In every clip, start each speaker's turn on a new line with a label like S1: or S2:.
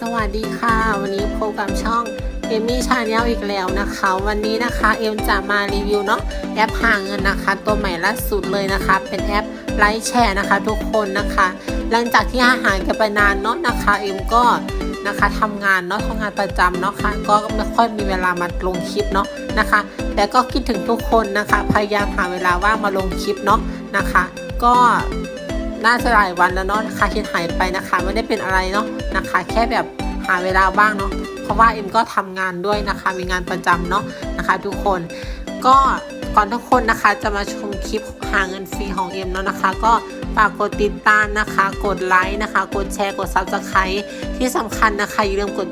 S1: สวัสดีค่ะ วันนี้พบกับช่องเอมี่ชาแนลอีกแล้วนะคะ วันนี้นะคะเอ็มจะมารีวิวเนาะแอปหาเงินนะคะ ตัวใหม่ล่าสุดเลยนะคะ เป็นแอปไลค์แชร์นะคะ ทุกคนนะคะ หลังจากที่อาหารกันไปนานเนาะนะคะเอ็มก็นะคะทำงานเนาะทำงานประจำเนาะค่ะก็ไม่ค่อยมีเวลามาลงคลิปเนาะนะคะ แต่ก็คิดถึงทุกคนนะคะ พยายามหาเวลาว่างมาลงคลิปเนาะนะคะ ก็ น่าจะหลายวันแล้วเนาะนะคะที่หายไปนะคะ ไม่ได้เป็นอะไรเนาะนะคะ แค่แบบหาเวลาบ้างเนาะเพราะว่าเอ็มก็ทำงานด้วยนะคะ มีงานประจำเนาะนะคะทุกคนก็ก่อนทุกคนนะคะจะมาชมคลิปหาเงินฟรีของเอ็มแล้วนะคะ ก็ฝากกดติดตามนะคะ กดไลค์นะคะ กดแชร์กด subscribe ที่สำคัญนะคะอย่าลืมกด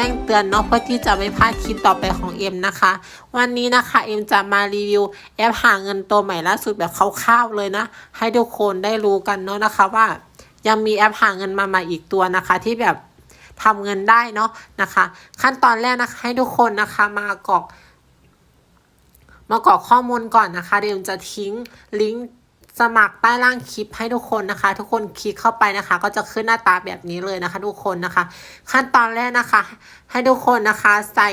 S1: จ้งเตือนเนาะเพื่อที่จะไม่พลาดคลิปต่อไปของเอ็มนะคะ วันนี้นะคะเอ็มจะมารีวิวแอปหาเงินตัวใหม่ล่าสุดแบบคร่าวๆเลยนะ ให้ทุกคนได้รู้กันเนาะนะคะว่า ยังมีแอปหาเงินมาใหม่อีกตัวนะคะ ที่แบบทำเงินได้เนาะนะคะ ขั้นตอนแรกนะคะให้ทุกคนนะคะมากรอกมากรอกข้อมูลก่อนนะคะ เดี๋ยวจะทิ้งลิงก์ สมัครใต้ล่างคลิปให้ทุกคนนะคะ ทุกคนคลิกเข้าไปนะคะ ก็จะขึ้นหน้าตาแบบนี้เลยนะคะ ทุกคนนะคะ ขั้นตอนแรกนะคะ ให้ทุกคนนะคะ ใส่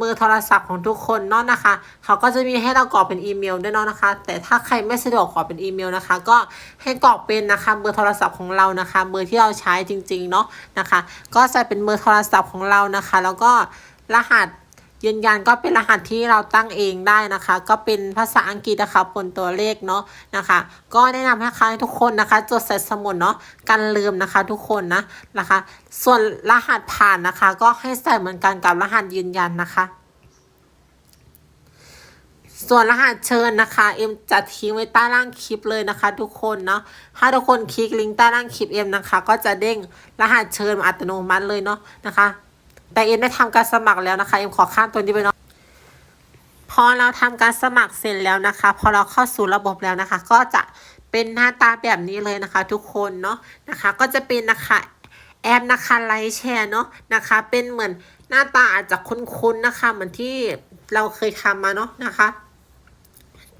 S1: มือโทรศัพท์ของทุกคนเนาะนะคะ เขาก็จะมีให้เรากรอกเป็นอีเมลด้วยเนาะนะคะ แต่ถ้าใครไม่สะดวกกรอกเป็นอีเมลนะคะ ก็ให้กรอกเป็นนะคะเบอร์โทรศัพท์ของเรานะคะเบอร์ที่เราใช้จริงๆเนาะนะคะ ก็ใส่เป็นเบอร์โทรศัพท์ของเรานะคะ แล้วก็รหัส ยืนยันก็เป็นรหัสที่เราตั้งเองได้นะคะ ก็เป็นภาษาอังกฤษนะคะบนตัวเลขเนาะนะคะ ก็แนะนำนะคะให้ทุกคนนะคะ จดใส่สมุดเนาะกันลืมนะคะทุกคนนะนะคะ ส่วนรหัสผ่านนะคะ ก็ให้ใส่เหมือนกันกับรหัสยืนยันนะคะส่วนรหัสเชิญนะคะ เอ็มจะทิ้งไว้ใต้ล่างคลิปเลยนะคะ ทุกคนเนาะ ถ้าทุกคนคลิกลิงก์ใต้ล่างคลิปเอ็มนะคะ ก็จะเด้งรหัสเชิญมาอัตโนมัติเลยเนาะนะคะ แต่เอ็มได้ทำการสมัครแล้วนะคะ เอ็มขอข้ามตัวนี้ไปเนาะพอเราทำการสมัครเสร็จแล้วนะคะ พอเราเข้าสู่ระบบแล้วนะคะ ก็จะเป็นหน้าตาแบบนี้เลยนะคะ ทุกคนเนาะนะคะ ก็จะเป็นนะคะแอปนะคะไลค์แชร์เนาะนะคะ เป็นเหมือนหน้าตาอาจจะคุ้นๆนะคะ เหมือนที่เราเคยทำมาเนาะนะคะ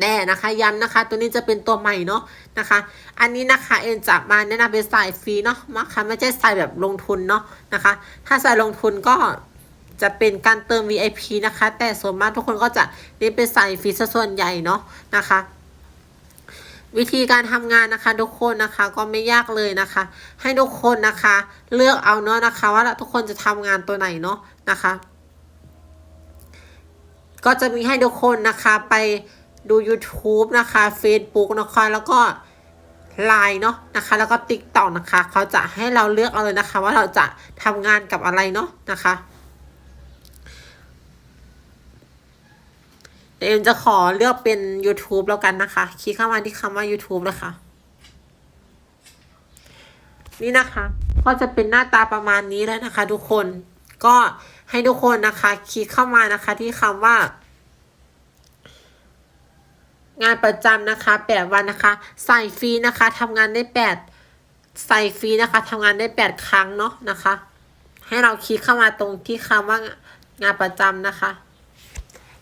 S1: แต่นะคะย้ำนะคะ ตัวนี้จะเป็นตัวใหม่เนาะนะคะ อันนี้นะคะเอ็นจะมาแนะนำเป็นสายฟรีเนาะนะคะไม่ใช่สายแบบลงทุนเนาะนะคะ ถ้าสายลงทุนก็จะเป็นการเติม VIP นะคะ แต่ส่วนมากทุกคนก็จะเน้นเป็นสายฟรีซะส่วนใหญ่เนาะนะคะ วิธีการทำงานนะคะทุกคนนะคะก็ไม่ยากเลยนะคะ ให้ทุกคนนะคะ เลือกเอาเนาะนะคะ ว่าทุกคนจะทำงานตัวไหนเนาะนะคะ ก็จะมีให้ทุกคนนะคะไป ดู YouTube นะคะ Facebook นะคะ แล้วก็ Line เนาะนะคะ แล้วก็ TikTok นะคะ เขาจะให้เราเลือกเอาเลยนะคะ ว่าเราจะทำงานกับอะไรเนาะนะคะเดี๋ยวเอ็มจะขอเลือกเป็น YouTube แล้วกันนะคะ คลิกเข้ามาที่คำว่า YouTube เลยค่ะนี่นะคะ ก็จะเป็นหน้าตาประมาณนี้แล้วนะคะ ทุกคน ก็ให้ทุกคนนะคะ คลิกเข้ามานะคะที่คำว่า งานประจำนะคะแปดวันนะคะ ใส่ฟรีนะคะทำงานได้แปดใส่ฟรีนะคะทำงานได้แปดครั้งเนาะนะคะ ให้เราคลิกเข้ามาตรงที่คำว่างานประจำนะคะ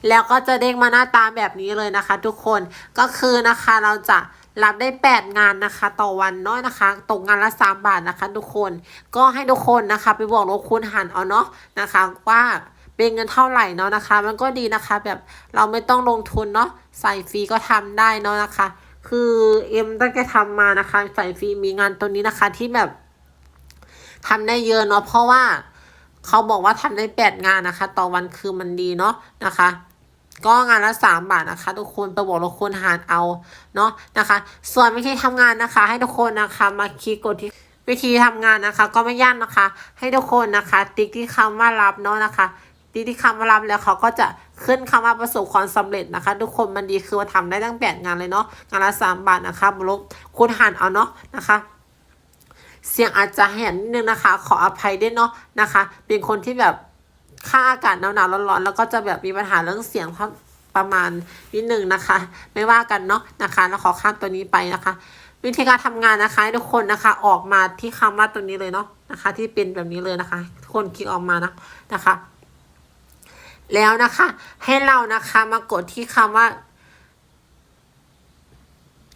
S1: แล้วก็จะเด้งมาหน้าตาแบบนี้เลยนะคะ ทุกคนก็คือนะคะเราจะรับได้ 8 งานนะคะ ต่อวันเนาะนะคะ ตกงานละ 3 บาทนะคะ ทุกคน ก็ให้ทุกคนนะคะ ไปบอกลบคูณหารเอาเนาะนะคะว่า เป็นเงินเท่าไหร่เนาะนะคะ มันก็ดีนะคะ แบบเราไม่ต้องลงทุนเนาะใส่ฟรีก็ทำได้เนาะนะคะ คือเอ็มตั้งแต่ทำมานะคะ ใส่ฟรีมีงานตัวนี้นะคะที่แบบทำได้เยอะเนาะเพราะว่าเขาบอกว่าทำได้แปดงานนะคะ ต่อวันคือมันดีเนาะนะคะก็งานละสามบาทนะคะ ทุกคนไปบอกทุกคนหารเอาเนาะนะคะ ส่วนวิธีทำงานนะคะ ให้ทุกคนนะคะมาคลิกกดที่วิธีทำงานนะคะ ก็ไม่ยากนะคะ ให้ทุกคนนะคะ ติ๊กที่คำว่ารับเนาะนะคะ ติ๊กที่คำว่ารับแล้วเขาก็จะขึ้นคำว่าประสบความสำเร็จนะคะ ทุกคนมันดีคือว่าทำได้ตั้งแปดงานเลยเนาะงานละสามบาทนะคะบลบคุณหารเอาเนาะนะคะเสียงอาจจะแหนนิดนึงนะคะ ขออภัยด้วยเนาะนะคะ เป็นคนที่แบบค่าอากาศหนาวๆร้อนๆแล้วก็จะแบบมีปัญหาเรื่องเสียงประมาณนิดนึงนะคะ ไม่ว่ากันเนาะนะคะแล้วขอข้ามตัวนี้ไปนะคะ วิธีการทำงานนะคะทุกคนนะคะออกมาที่คำว่าตัวนี้เลยเนาะนะคะ ที่เป็นแบบนี้เลยนะคะ ทุกคนคลิกออกมานะนะคะ แล้วนะคะ ให้เรานะคะมากดที่คำว่า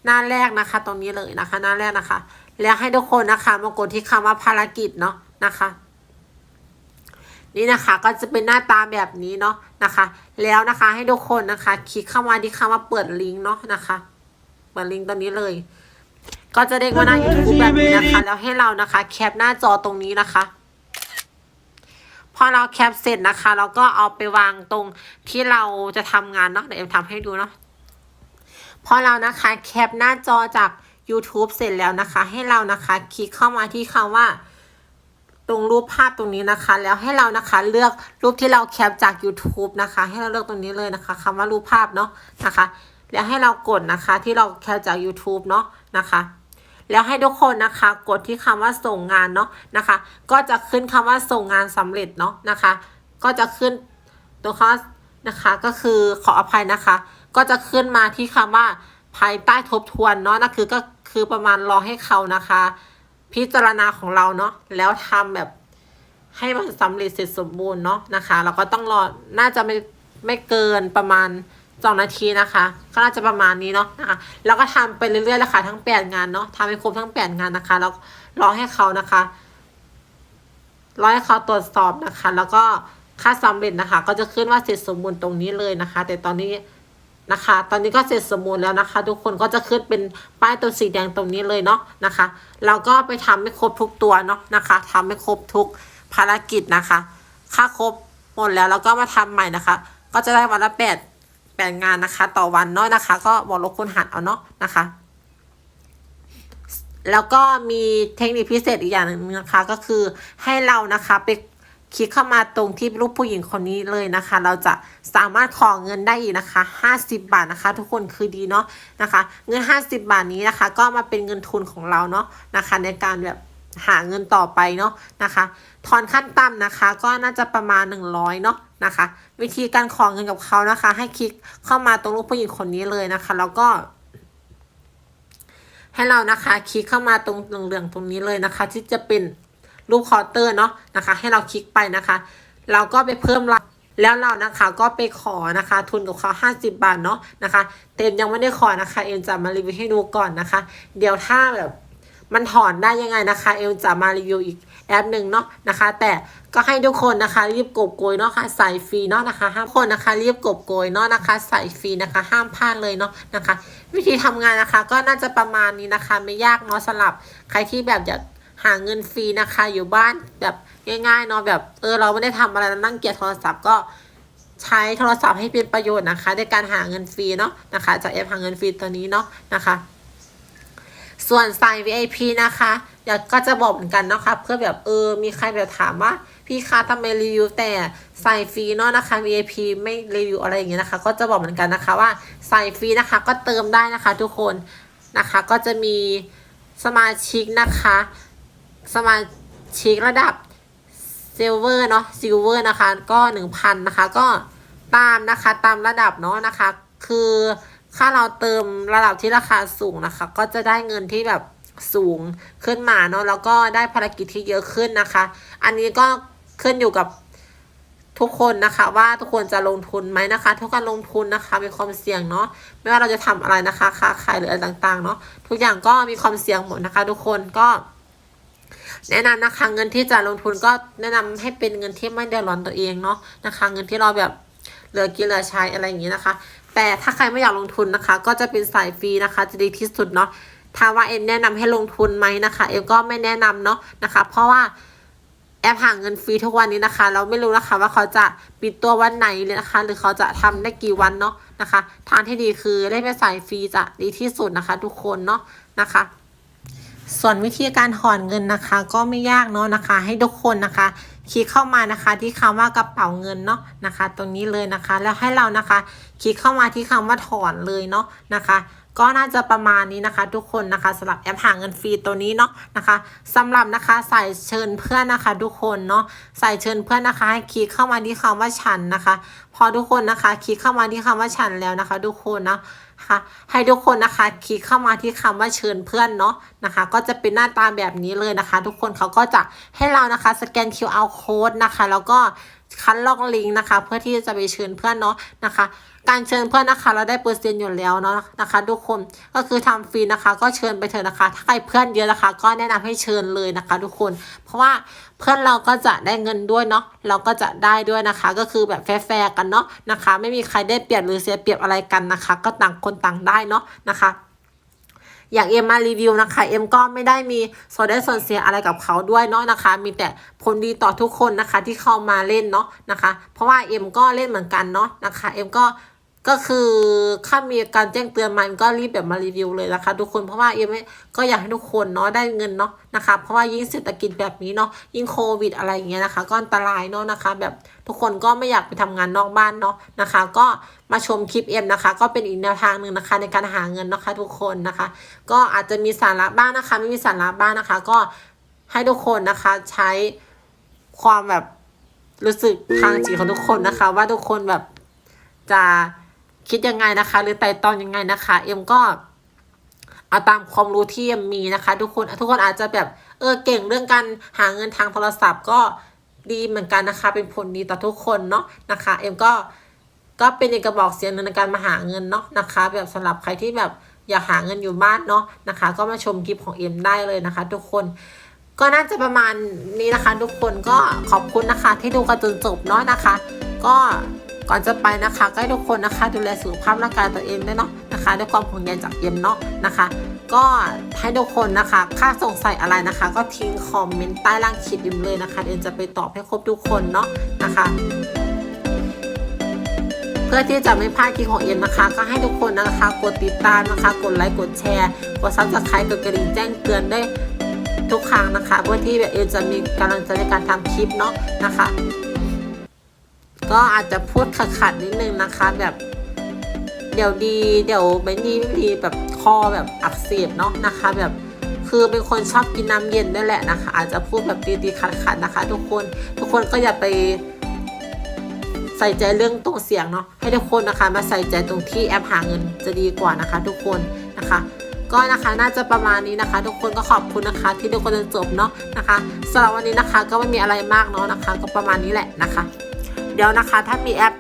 S1: หน้าแรกนะคะ ตรงนี้เลยนะคะ หน้าแรกนะคะ แล้วให้ทุกคนนะคะ มากดที่คำว่าภารกิจเนาะนะคะ นี่นะคะก็จะเป็นหน้าตาแบบนี้เนาะนะคะ แล้วนะคะให้ทุกคนนะคะ คลิกเข้ามาที่คำว่าเปิดลิงก์เนาะนะคะเปิดลิงก์ตรงนี้เลย ก็จะเด้งมาหน้า YouTube แบบนี้นะคะ แล้วให้เรานะคะ แคปหน้าจอตรงนี้นะคะ อเราแคปเสร็จนะคะ เราก็เอาไปวางตรงที่เราจะทำงานเนาะเดี๋ยวเอ็มทำให้ดูเนาะพอเรานะคะแคปหน้าจอจาก YouTube เสร็จแล้วนะคะ ให้เรานะคะคลิกเข้ามาที่คำว่า ตรงรูปภาพตรงนี้นะคะ แล้วให้เรานะคะเลือกรูปที่เราแคปจาก YouTube นะคะ ให้เราเลือกตรงนี้เลยนะคะคำว่ารูปภาพเนาะนะคะ แล้วให้เรากดนะคะที่เราแคปจาก YouTube เนาะนะคะ แล้วให้ทุกคนนะคะ กดที่คำว่าส่งงานเนาะนะคะ ก็จะขึ้นคำว่าส่งงานสำเร็จเนาะนะคะ ก็จะขึ้นตัวข้อนะคะก็คือขออภัยนะคะ ก็จะขึ้นมาที่คำว่าภายใต้ทบทวนเนาะนะคือก็คือประมาณรอให้เขานะคะ พิจารณาของเราเนาะแล้วทำแบบให้มันสำเร็จเสร็จสมบูรณ์เนาะนะคะ เราก็ต้องรอน่าจะไม่ไม่เกินประมาณ สองนาทีนะคะก็น่าจะประมาณนี้เนาะนะคะแล้วก็ทำไปเรื่อยๆเลยค่ะทั้งแปดงานเนาะทำให้ครบทั้งแปดงานนะคะแล้วรอให้เขานะคะรอให้เขาตรวจสอบนะคะ แล้วก็ค่าสำเร็จนะคะ ก็จะขึ้นว่าเสร็จสมบูรณ์ตรงนี้เลยนะคะ แต่ตอนนี้นะคะ ตอนนี้ก็เสร็จสมบูรณ์แล้วนะคะ ทุกคนก็จะขึ้นเป็นป้ายตัวสีแดงตรงนี้เลยเนาะนะคะเราก็ไปทำให้ครบทุกตัวเนาะนะคะทำให้ครบทุกภารกิจนะคะ ค่าครบหมดแล้วเราก็มาทำใหม่นะคะ ก็จะได้วันละแปด แปดงานนะคะ ต่อวันเนาะนะคะ ก็บอกลบคูณหารเอาเนาะนะคะ แล้วก็มีเทคนิคพิเศษอีกอย่างหนึ่งนะคะ ก็คือให้เรานะคะไปคลิกเข้ามาตรงที่รูปผู้หญิงคนนี้เลยนะคะ เราจะสามารถขอเงินได้อีกนะคะ 50 บาทนะคะ ทุกคนคือดีเนาะนะคะ เงิน 50 บาทนี้นะคะ ก็มาเป็นเงินทุนของเราเนาะนะคะ ในการแบบหาเงินต่อไปเนาะนะคะ ทอนขั้นต่ำนะคะ ก็น่าจะประมาณ 100เนาะ นะคะ วิธีการขอเงินกับเขานะคะ ให้คลิกเข้ามาตรงรูปผู้หญิงคนนี้เลยนะคะ แล้วก็ให้เรานะคะคลิกเข้ามาตรงเหลืองๆตรงนี้เลยนะคะ ที่จะเป็นรูปคาน์เตอร์เนาะนะคะ ให้เราคลิกไปนะคะ เราก็ไปเพิ่มรายแล้วเรานะคะก็ไปขอนะคะ ทุนกับเขา50 บาทเนาะนะคะ เต็มยังไม่ได้ขอนะคะ เอ็มจะมารีวิวให้ดูก่อนนะคะ เดี๋ยวถ้าแบบมันถอนได้ยังไงนะคะ เอ็มจะมารีวิวอีก แอปหนึ่งเนาะนะคะ แต่ก็ให้ทุกคนนะคะรีบกบโกยเนาะค่ะใส่ฟรีเนาะนะคะห้ามคนนะคะรีบกบโกยเนาะนะคะ ใส่ฟรีนะคะ ห้ามพลาดเลยเนาะนะคะ วิธีทำงานนะคะ ก็น่าจะประมาณนี้นะคะ ไม่ยากเนาะสำหรับใครที่แบบอยากหาเงินฟรีนะคะ อยู่บ้านแบบง่ายๆเนาะแบบเออเราไม่ได้ทำอะไรนั่งเกียร์โทรศัพท์ก็ใช้โทรศัพท์ให้เป็นประโยชน์นะคะในการหาเงินฟรีเนาะนะคะจากแอปหาเงินฟรีตัวนี้เนาะนะคะ ส่วนสาย VIP นะคะ เดี๋ยวก็จะบอกเหมือนกันนะคะเพื่อแบบเออมีใครแบบถามว่า พี่คะทำไมรีวิวแต่ใส่ฟรีเนาะนะคะ VIP ไม่รีวิวอะไรอย่างเงี้ยนะคะ ก็จะบอกเหมือนกันนะคะว่าใส่ฟรีนะคะ ก็เติมได้นะคะ ทุกคนนะคะ ก็จะมีสมาชิกนะคะ สมาชิกระดับซิลเวอร์เนาะซิลเวอร์นะคะ ก็หนึ่งพันนะคะ ก็ตามนะคะตามระดับเนาะนะคะ คือถ้าเราเติมระดับที่ราคาสูงนะคะ ก็จะได้เงินที่แบบ สูงขึ้นมาเนาะแล้วก็ได้ภารกิจที่เยอะขึ้นนะคะ อันนี้ก็ขึ้นอยู่กับทุกคนนะคะว่าทุกคนจะลงทุนไหมนะคะ ทุกการลงทุนนะคะมีความเสี่ยงเนาะไม่ว่าเราจะทำอะไรนะคะค้าขายหรืออะไรต่างๆเนาะทุกอย่างก็มีความเสี่ยงหมดนะคะ ทุกคนก็แนะนำนะคะเงินที่จะลงทุนก็แนะนำให้เป็นเงินที่ไม่เดือดร้อนตัวเองเนาะนะคะ เงินที่เราแบบเหลือกินเหลือใช้อะไรอย่างนี้นะคะ แต่ถ้าใครไม่อยากลงทุนนะคะ ก็จะเป็นสายฟรีนะคะ จะดีที่สุดเนาะ ถ้าว่าเอ็มแนะนำให้ลงทุนไหมนะคะ เอ็มก็ไม่แนะนำเนาะนะคะ เพราะว่าแอปหาเงินฟรีทุกวันนี้นะคะ เราไม่รู้นะคะว่าเขาจะปิดตัววันไหนเลยนะคะ หรือเขาจะทำได้กี่วันเนาะนะคะ ทางที่ดีคือเล่นเป็นสายฟรีจะดีที่สุดนะคะ ทุกคนเนาะนะคะ ส่วนวิธีการถอนเงินนะคะ ก็ไม่ยากเนาะนะคะ ให้ทุกคนนะคะคลิกเข้ามานะคะที่คำว่ากระเป๋าเงินเนาะนะคะ ตรงนี้เลยนะคะ แล้วให้เรานะคะ คลิกเข้ามาที่คำว่าถอนเลยเนาะนะคะ ก็น่าจะประมาณนี้นะคะ ทุกคนนะคะสำหรับแอปหาเงินฟรีตัวนี้เนาะนะคะสำหรับนะคะใส่เชิญเพื่อนนะคะ ทุกคนเนาะใส่เชิญเพื่อนนะคะ ให้คลิกเข้ามาที่คำว่าฉันนะคะ พอทุกคนนะคะ คลิกเข้ามาที่คำว่าฉันแล้วนะคะ ทุกคนนะนะคะให้ทุกคนนะคะคลิกเข้ามาที่คำว่าเชิญเพื่อนเนาะนะคะ ก็จะเป็นหน้าตาแบบนี้เลยนะคะ ทุกคนเขาก็จะให้เรานะคะสแกน QR code นะคะ แล้วก็ คัดลอกลิงก์นะคะ เพื่อที่จะไปเชิญเพื่อนเนาะนะคะ การเชิญเพื่อนนะคะ เราได้เปอร์เซ็นต์อยู่แล้วเนาะนะคะ ทุกคนก็คือทำฟรีนะคะ ก็เชิญไปเถอะนะคะ ถ้าใครเพื่อนเยอะนะคะ ก็แนะนำให้เชิญเลยนะคะ ทุกคน เพราะว่าเพื่อนเราก็จะได้เงินด้วยเนาะเราก็จะได้ด้วยนะคะ ก็คือแบบแฟร์กันเนาะนะคะ ไม่มีใครได้เปรียบหรือเสียเปรียบอะไรกันนะคะ ก็ต่างคนต่างได้เนาะนะคะ อย่างเอ็มมารีวิวนะคะ เอ็มก็ไม่ได้มีส่วนได้ส่วนเสียอะไรกับเขาด้วยเนาะนะคะ มีแต่ผลดีต่อทุกคนนะคะที่เข้ามาเล่นเนาะนะคะ เพราะว่าเอ็มก็เล่นเหมือนกันเนาะนะคะ เอ็มก็ ก็คือถ้ามีการแจ้งเตือนมาเอ็มก็รีบแบบมารีวิวเลยนะคะ ทุกคนเพราะว่าเอ็มก็อยากให้ทุกคนเนาะได้เงินเนาะนะคะเพราะว่ายิ่งเศรษฐกิจแบบนี้เนาะยิ่งโควิดอะไรอย่างเงี้ยนะคะ ก็อันตรายเนาะนะคะ แบบทุกคนก็ไม่อยากไปทำงานนอกบ้านเนาะนะคะ ก็มาชมคลิปเอ็มนะคะ ก็เป็นอีกแนวทางหนึ่งนะคะ ในการหาเงินนะคะ ทุกคนนะคะ ก็อาจจะมีสาระบ้างนะคะ ไม่มีสาระบ้างนะคะ ก็ให้ทุกคนนะคะใช้ความแบบรู้สึกทางจิตของทุกคนนะคะ ว่าทุกคนแบบจะ คิดยังไงนะคะ หรือไต่ตองยังไงนะคะ เอ็มก็เอาตามความรู้ที่เอ็มมีนะคะ ทุกคนทุกคนอาจจะแบบเออเก่งเรื่องการหาเงินทางโทรศัพท์ก็ดีเหมือนกันนะคะ เป็นผลดีต่อทุกคนเนาะนะคะ เอ็มก็ก็เป็นอีกกระบอกเสียงหนึ่งในการมาหาเงินเนาะนะคะ แบบสำหรับใครที่แบบอยากหาเงินอยู่บ้านเนาะนะคะ ก็มาชมคลิปของเอ็มได้เลยนะคะ ทุกคนก็น่าจะประมาณนี้นะคะ ทุกคนก็ขอบคุณนะคะที่ดูกันจนจบเนาะนะคะ ก็ ก่อนจะไปนะคะก็ให้ทุกคนนะคะ ดูแลสุขภาพร่างกายตัวเองด้วยเนาะนะคะ ด้วยความห่วงใยจากเอ็มเนาะนะคะ ก็ให้ทุกคนนะคะ ค่าสงสัยอะไรนะคะ ก็ทิ้งคอมเมนต์ใต้ล่างคลิปเอ็มเลยนะคะเอ็มจะไปตอบให้ครบทุกคนเนาะนะคะเพื่อที่จะไม่พลาดคลิปของเอ็มนะคะ ก็ให้ทุกคนนะคะ กดติดตามนะคะ กดไลค์กดแชร์ กดซับสไครต์กดกระดิ่งแจ้งเตือนได้ทุกครั้งนะคะ เพื่อที่แบบเอ็มจะมีกำลังใจในการทำคลิปเนาะนะคะ ก็อาจจะพูดขัดๆนิดนึงนะคะ แบบ เดี๋ยวดี เดี๋ยวไม่ดีไม่ดีแบบคอแบบอักเสบเนาะนะคะ แบบคือเป็นคนชอบกินน้ำเย็นด้วยแหละนะคะ อาจจะพูดแบบตีๆขัดๆนะคะ ทุกคนทุกคนก็อย่าไปใส่ใจเรื่องตรงเสียงเนาะให้ทุกคนนะคะมาใส่ใจตรงที่แอปหาเงินจะดีกว่านะคะ ทุกคนนะคะ ก็นะคะน่าจะประมาณนี้นะคะ ทุกคนก็ขอบคุณนะคะ ที่ทุกคนจนจบเนาะนะคะสำหรับวันนี้นะคะก็ไม่มีอะไรมากเนาะนะคะ ก็ประมาณนี้แหละนะคะ เดี๋ยวนะคะ ถ้ามีแอป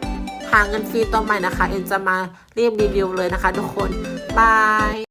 S1: หาเงินฟรีตัวใหม่นะคะ เอ็นจะมารีบรีวิวเลยนะคะทุกคน บาย